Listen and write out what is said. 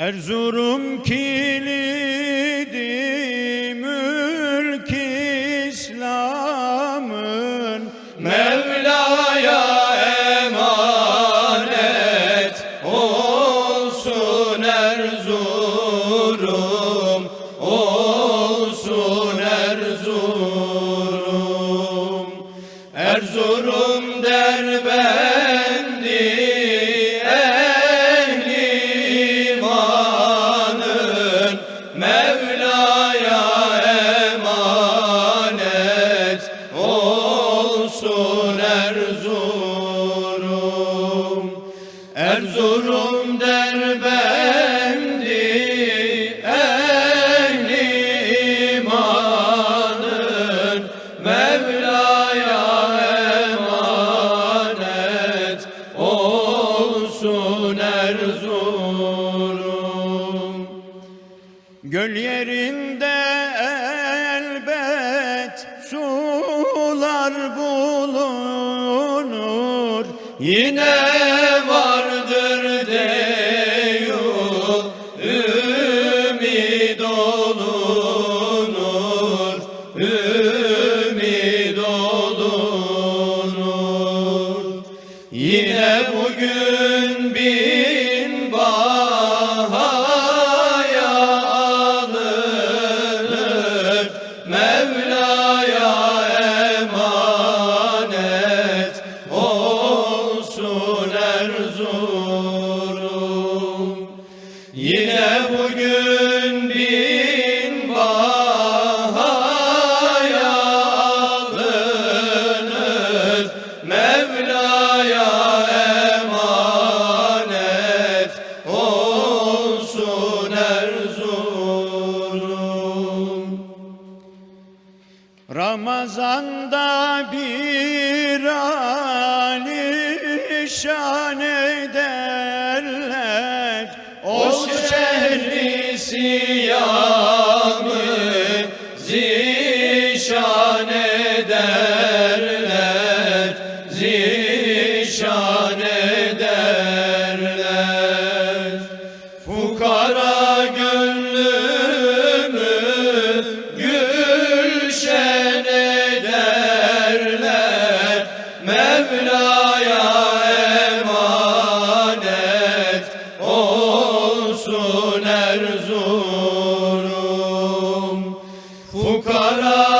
Erzurum kilidi mülk İslam'ın Mevla'ya emanet olsun Erzurum, olsun Erzurum. Erzurum derbendi Erzurum derbendi ehli imanın Mevla'ya emanet olsun Erzurum. Göl yerinde elbet sular bulunur. Yine Yine bugün bin bahaya alınır. Mevla'ya emanet olsun Erzurum Yine Ramazanda bir alişan ederler. O şehri siyamı zişan ederler, huzurum Fukara